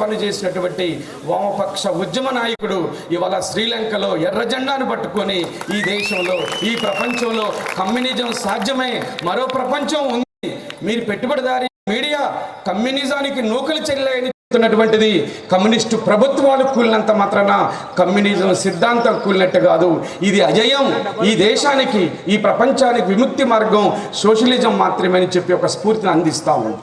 పనిచేసినటువంటి వామపక్ష ఉద్యమ నాయకుడు ఇవాళ శ్రీలంకలో ఎర్ర జెండాను పట్టుకొని ఈ దేశంలో ఈ ప్రపంచంలో కమ్యూనిజం సాధ్యమే మరో ప్రపంచం ఉంది. మీరు పెట్టుబడిదారి మీడియా కమ్యూనిజానికి నూకలు చెల్లాయని చెప్తున్నటువంటిది కమ్యూనిస్టు ప్రభుత్వాలు కూలినంత మాత్రాన కమ్యూనిజం సిద్ధాంతం కూలినట్టు కాదు. ఇది అజయం. ఈ దేశానికి ఈ ప్రపంచానికి విముక్తి మార్గం సోషలిజం మాత్రమే అని చెప్పి ఒక స్ఫూర్తిని అందిస్తా ఉంది.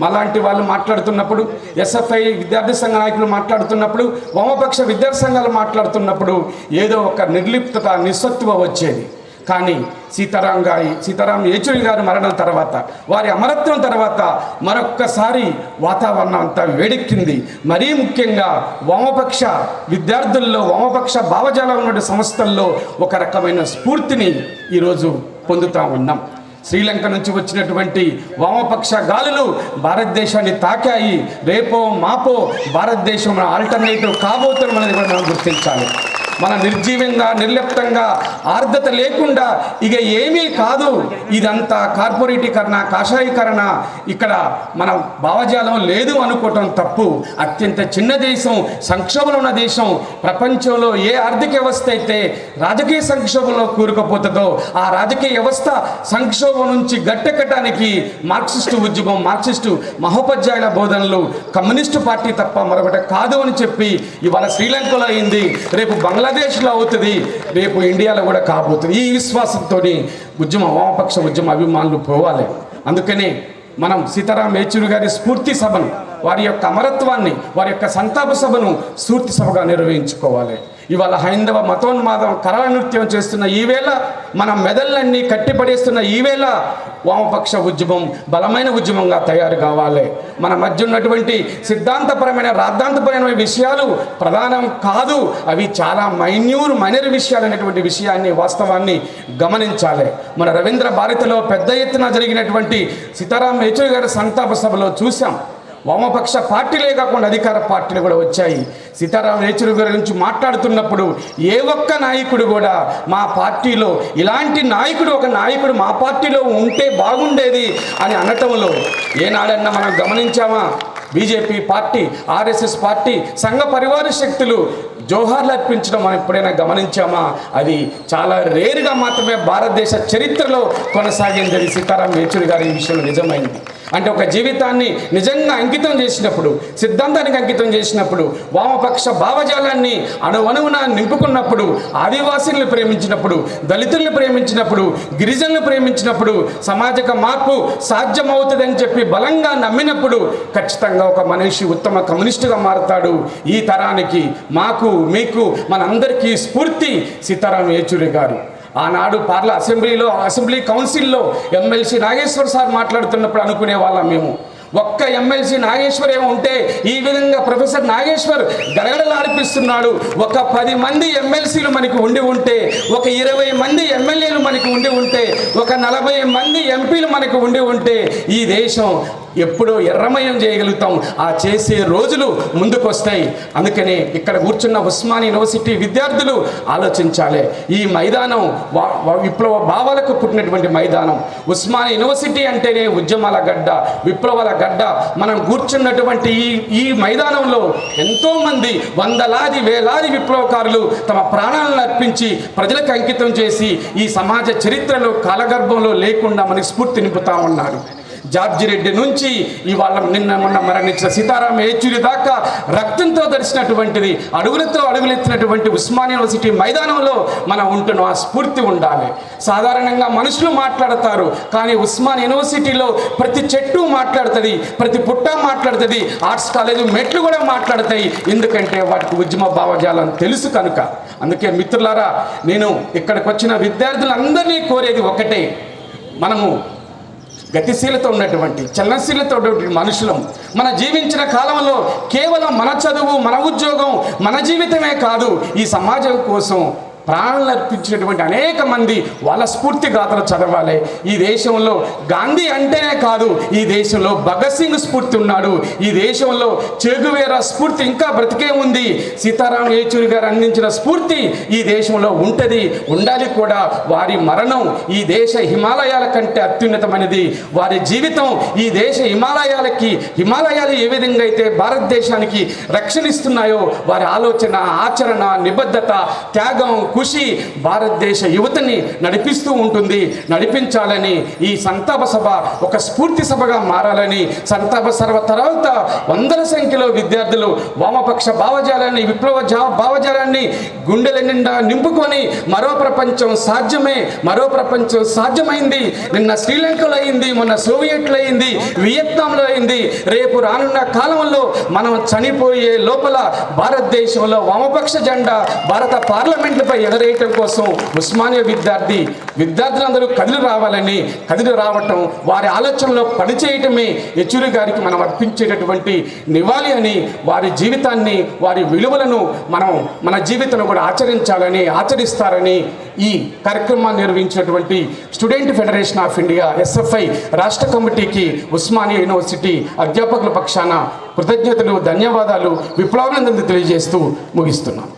మలాంటి వాళ్ళు మాట్లాడుతున్నప్పుడు ఎస్ఎఫ్ఐ విద్యార్థి సంఘ నాయకులు మాట్లాడుతున్నప్పుడు వామపక్ష విద్యార్థి సంఘాలు మాట్లాడుతున్నప్పుడు ఏదో ఒక నిర్లిప్తత నిస్సత్వ వచ్చేది. కానీ సీతారాం గారి సీతారాం యేచూరి గారి మరణం తర్వాత వారి అమరత్వం తర్వాత మరొక్కసారి వాతావరణం అంతా వేడెక్కింది. మరీ ముఖ్యంగా వామపక్ష విద్యార్థుల్లో వామపక్ష భావజాలం ఉన్న సంస్థల్లో ఒక రకమైన స్ఫూర్తిని ఈరోజు పొందుతా ఉన్నాం. శ్రీలంక నుంచి వచ్చినటువంటి వామపక్ష గాలులు భారతదేశాన్ని తాకాయి. రేపో మాపో భారతదేశం ఆల్టర్నేటివ్ కాబోతున్నది కూడా మనం గుర్తించాలి. మన నిర్జీవంగా నిర్లిప్తంగా ఆర్ద్రత లేకుండా ఇక ఏమీ కాదు. ఇదంతా కార్పొరేటీకరణ కాషాయీకరణ. ఇక్కడ మన భావజాలం లేదు అనుకోవటం తప్పు. అత్యంత చిన్న దేశం సంక్షోభంలో ఉన్న దేశం. ప్రపంచంలో ఏ ఆర్థిక వ్యవస్థ అయితే రాజకీయ సంక్షోభంలో కూరుకుపోతుందో ఆ రాజకీయ వ్యవస్థ సంక్షోభం నుంచి గట్టెక్కడానికి మార్క్సిస్టు ఉద్యమం మార్క్సిస్టు మహోపాధ్యాయుల బోధనలు కమ్యూనిస్టు పార్టీ తప్ప మరొకటి కాదు అని చెప్పి ఇవాళ శ్రీలంకలో అయింది. రేపు బంగ్లాదేశ్లో అవుతుంది. రేపు ఇండియాలో కూడా కాబోతుంది. ఈ విశ్వాసంతో ఉద్యమ వామపక్ష ఉద్యమ అభిమానులు పోవాలి. అందుకనే మనం సీతారాం యేచూరి గారి స్ఫూర్తి సభను వారి యొక్క అమరత్వాన్ని వారి యొక్క సంతాప సభను స్ఫూర్తి సభగా నిర్వహించుకోవాలి. ఇవాళ హైందవ మతోన్మాదం కరళ నృత్యం చేస్తున్న ఈవేళ మన మెదళ్ళన్నీ కట్టిపడేస్తున్న ఈవేళ వామపక్ష ఉద్యమం బలమైన ఉద్యమంగా తయారు కావాలి. మన మధ్య ఉన్నటువంటి సిద్ధాంతపరమైన రాద్ధాంతపరమైన విషయాలు ప్రధానం కాదు. అవి చాలా మైన్యూర్ మైనర్ విషయాలు అనేటువంటి విషయాన్ని వాస్తవాన్ని గమనించాలి. మన రవీంద్ర భారతిలో పెద్ద ఎత్తున జరిగినటువంటి సీతారాం యేచూరి గారి సంతాప సభలో చూసాం వామపక్ష పార్టీలే కాకుండా అధికార పార్టీలు కూడా వచ్చాయి. సీతారాం యేచూరి గారి గురించి మాట్లాడుతున్నప్పుడు ఏ ఒక్క నాయకుడు కూడా మా పార్టీలో ఇలాంటి నాయకుడు ఒక నాయకుడు మా పార్టీలో ఉంటే బాగుండేది అని అనటంలో ఏనాడన్నా మనం గమనించామా? BJP party RSS party Sangh Parivar శక్తులు జోహార్లు అర్పించడం మనం ఎప్పుడైనా గమనించామా? అది చాలా రేరుగా మాత్రమే భారతదేశ చరిత్రలో కొనసాగింది సీతారాం యేచూరి గారి విషయంలో నిజమైంది. అంటే ఒక జీవితాన్ని నిజంగా అంకితం చేసినప్పుడు సిద్ధాంతానికి అంకితం చేసినప్పుడు వామపక్ష భావజాలాన్ని అణువణువున నింపుకున్నప్పుడు ఆదివాసీలను ప్రేమించినప్పుడు దళితులను ప్రేమించినప్పుడు గిరిజనులు ప్రేమించినప్పుడు సమాజక మార్పు సాధ్యమవుతుందని చెప్పి బలంగా నమ్మినప్పుడు ఖచ్చితంగా ఒక మనిషి ఉత్తమ కమ్యూనిస్టుగా మారతాడు. ఈ తరానికి మాకు మీకు మనందరికీ స్ఫూర్తి. సీతారాం యేచూరి గారు. ఆనాడు పార్ల అసెంబ్లీలో అసెంబ్లీ కౌన్సిల్లో ఎమ్మెల్సీ నాగేశ్వర్ సార్ మాట్లాడుతున్నప్పుడు అనుకునే వాళ్ళం మేము. ఒక్క ఎమ్మెల్సీ నాగేశ్వర్ ఏమో ఉంటే ఈ విధంగా ప్రొఫెసర్ నాగేశ్వర్ గడగడలాడిపిస్తున్నాడు. ఒక పది మంది ఎమ్మెల్సీలు మనకి ఉండి ఉంటే ఒక ఇరవై మంది ఎమ్మెల్యేలు మనకి ఉండి ఉంటే ఒక నలభై మంది ఎంపీలు మనకు ఉండి ఉంటే ఈ దేశం ఎప్పుడో ఎర్రమయం చేయగలుగుతాం. ఆ చేసే రోజులు ముందుకు వస్తాయి అందుకనే ఇక్కడ కూర్చున్న ఉస్మాన్ యూనివర్సిటీ విద్యార్థులు ఆలోచించాలి. ఈ మైదానం వా- విప్లవ భావాలకు పుట్టినటువంటి మైదానం. ఉస్మాన్ యూనివర్సిటీ అంటేనే ఉద్యమాల గడ్డ విప్లవాల గడ్డ. మనం కూర్చున్నటువంటి ఈ ఈ మైదానంలో ఎంతోమంది వందలాది వేలాది విప్లవకారులు తమ ప్రాణాలను అర్పించి ప్రజలకు అంకితం చేసి ఈ సమాజ చరిత్రలో కాలగర్భంలో లేకుండా మనకి స్ఫూర్తి నింపుతా ఉన్నారు. జార్జిరెడ్డి నుంచి ఇవాళ నిన్న మొన్న మరణించిన సీతారాం యేచూరి దాకా రక్తంతో దరిచినటువంటిది అడుగులతో అడుగులెత్తినటువంటి ఉస్మాన్ యూనివర్సిటీ మైదానంలో మనం ఉంటున్నాం ఆ స్ఫూర్తి ఉండాలి. సాధారణంగా మనుషులు మాట్లాడతారు కానీ ఉస్మాన్ యూనివర్సిటీలో ప్రతి చెట్టు మాట్లాడుతుంది ప్రతి పుట్ట మాట్లాడుతుంది ఆర్ట్స్ కాలేజ్ మెట్లు కూడా మాట్లాడతాయి. ఎందుకంటే వాటికి ఉద్యమ భావజాలం తెలుసు కనుక. అందుకే మిత్రులారా నేను ఇక్కడికి వచ్చిన విద్యార్థులందరినీ కోరేది ఒకటే. మనము గతిశీలత ఉన్నటువంటి చలనశీలత ఉన్నటువంటి మనుషులం. మన జీవించిన కాలంలో కేవలం మన చదువు మన ఉద్యోగం మన జీవితమే కాదు ఈ సమాజం కోసం ప్రాణాలు అర్పించినటువంటి అనేక మంది వాళ్ళ స్ఫూర్తి గాథలు చదవాలి. ఈ దేశంలో గాంధీ అంటేనే కాదు ఈ దేశంలో భగత్ సింగ్ స్ఫూర్తి ఉన్నాడు. ఈ దేశంలో చెగువేరా స్ఫూర్తి ఇంకా బ్రతికే ఉంది. సీతారాం యేచూరి గారు అందించిన స్ఫూర్తి ఈ దేశంలో ఉంటుంది. ఉండాలి కూడా. వారి మరణం ఈ దేశ హిమాలయాల కంటే అత్యున్నతమైనది. వారి జీవితం ఈ దేశ హిమాలయాలకి హిమాలయాలు ఏ విధంగా అయితే భారతదేశానికి రక్షణ ఇస్తున్నాయో వారి ఆలోచన ఆచరణ నిబద్ధత త్యాగం కృషి భారతదేశ యువతని నడిపిస్తూ ఉంటుంది. నడిపించాలని ఈ సంతాప సభ ఒక స్ఫూర్తి సభగా మారాలని సంతాప సభ తర్వాత వందల సంఖ్యలో విద్యార్థులు వామపక్ష భావజాలాన్ని విప్లవ జా- భావజాలాన్ని గుండెల నిండా నింపుకొని మరో ప్రపంచం సాధ్యమే మరో ప్రపంచం సాధ్యమైంది. నిన్న శ్రీలంకలో అయింది మొన్న సోవియట్లో అయింది వియత్నాంలో అయింది. రేపు రానున్న కాలంలో మనం చనిపోయే లోపల భారతదేశంలో వామపక్ష జెండా భారత పార్లమెంట్లపై ఎగరేయటం కోసం ఉస్మానియా విద్యార్థి విద్యార్థులందరూ కదిలి రావాలని కదిలి రావటం వారి ఆలోచనలో పనిచేయటమే యచూరి గారికి మనం అర్పించేటటువంటి నివాళి అని వారి జీవితాన్ని వారి విలువలను మనం మన జీవితంలో కూడా ఆచరించాలని ఆచరిస్తారని ఈ కార్యక్రమాన్ని నిర్వహించినటువంటి student federation of India SFI రాష్ట్ర కమిటీకి ఉస్మానియా యూనివర్సిటీ అధ్యాపకుల పక్షాన కృతజ్ఞతలు ధన్యవాదాలు విప్లవానందం తెలియజేస్తూ ముగిస్తున్నాను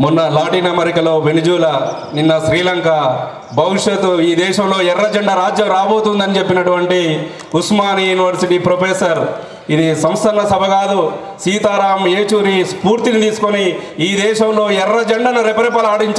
మొన్న లాటిన్ అమెరికాలో వెనిజులా నిన్న శ్రీలంక. భవిష్యత్తు ఈ దేశంలో ఎర్ర జెండా రాజ్యం రాబోతుందని చెప్పినటువంటి ఉస్మాని యూనివర్సిటీ ప్రొఫెసర్. ఇది సంస్థల సభ కాదు సీతారాం ఏచూరి స్ఫూర్తిని తీసుకొని ఈ దేశంలో ఎర్ర జెండాను రెపరెపలాడించ